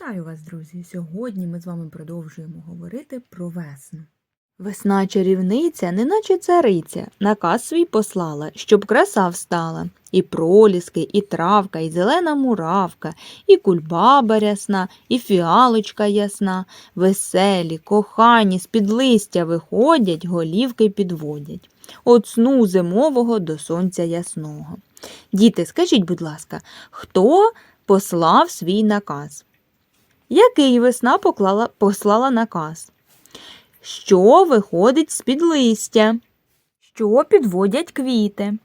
Вітаю вас, друзі! Сьогодні ми з вами продовжуємо говорити про весну. Весна чарівниця, неначе цариця, наказ свій послала, щоб краса встала. І проліски, і травка, і зелена муравка, і кульбаба рясна, і фіалочка ясна, веселі, кохані, з-під листя виходять, голівки підводять. От сну зимового до сонця ясного. Діти, скажіть, будь ласка, хто послав свій наказ? Який весна поклала, послала наказ? Що виходить з-під листя? Що підводять квіти?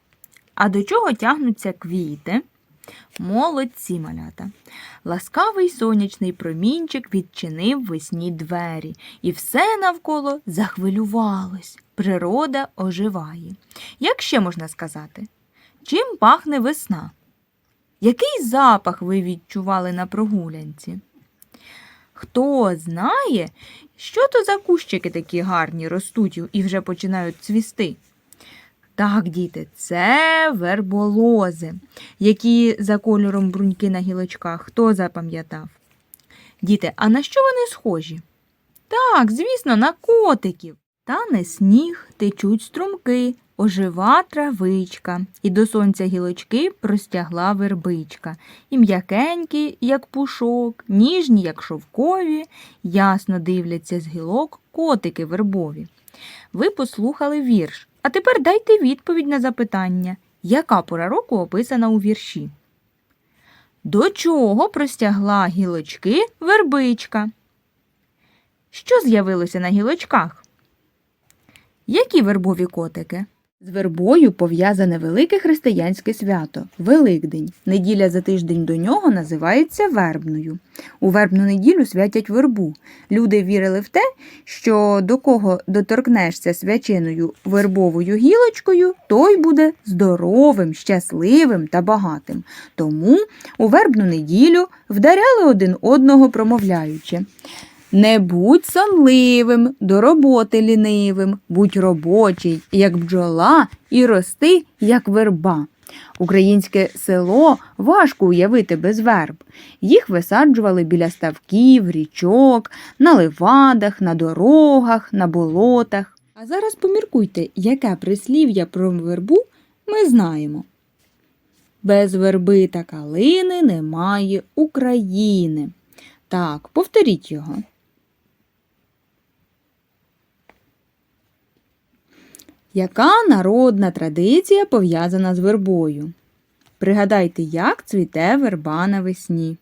А до чого тягнуться квіти? Молодці малята. Ласкавий сонячний промінчик відчинив весні двері, і все навколо захвилювалось. Природа оживає. Як ще можна сказати? Чим пахне весна? Який запах ви відчували на прогулянці? Хто знає, що то за кущики такі гарні ростуть і вже починають цвісти? Так, діти, це верболози, які за кольором бруньки на гілочках. Хто запам'ятав? Діти, а на що вони схожі? Так, звісно, на котиків. Тане сніг, течуть струмки, ожива травичка, і до сонця гілочки простягла вербичка. І м'якенькі, як пушок, ніжні, як шовкові, ясно дивляться з гілок котики вербові. Ви послухали вірш, а тепер дайте відповідь на запитання, яка пора року описана у вірші. До чого простягла гілочки вербичка? Що з'явилося на гілочках? Які вербові котики? З вербою пов'язане велике християнське свято Великдень. Неділя за тиждень до нього називається вербною. У вербну неділю святять вербу. Люди вірили в те, що до кого доторкнешся свяченою вербовою гілочкою, той буде здоровим, щасливим та багатим. Тому у вербну неділю вдаряли один одного, промовляючи. Не будь сонливим, до роботи лінивим, будь робочий, як бджола, і рости, як верба. Українське село важко уявити без верб. Їх висаджували біля ставків, річок, на левадах, на дорогах, на болотах. А зараз поміркуйте, яке прислів'я про вербу ми знаємо. Без верби та калини немає України. Так, повторіть його. Яка народна традиція пов'язана з вербою? Пригадайте, як цвіте верба навесні.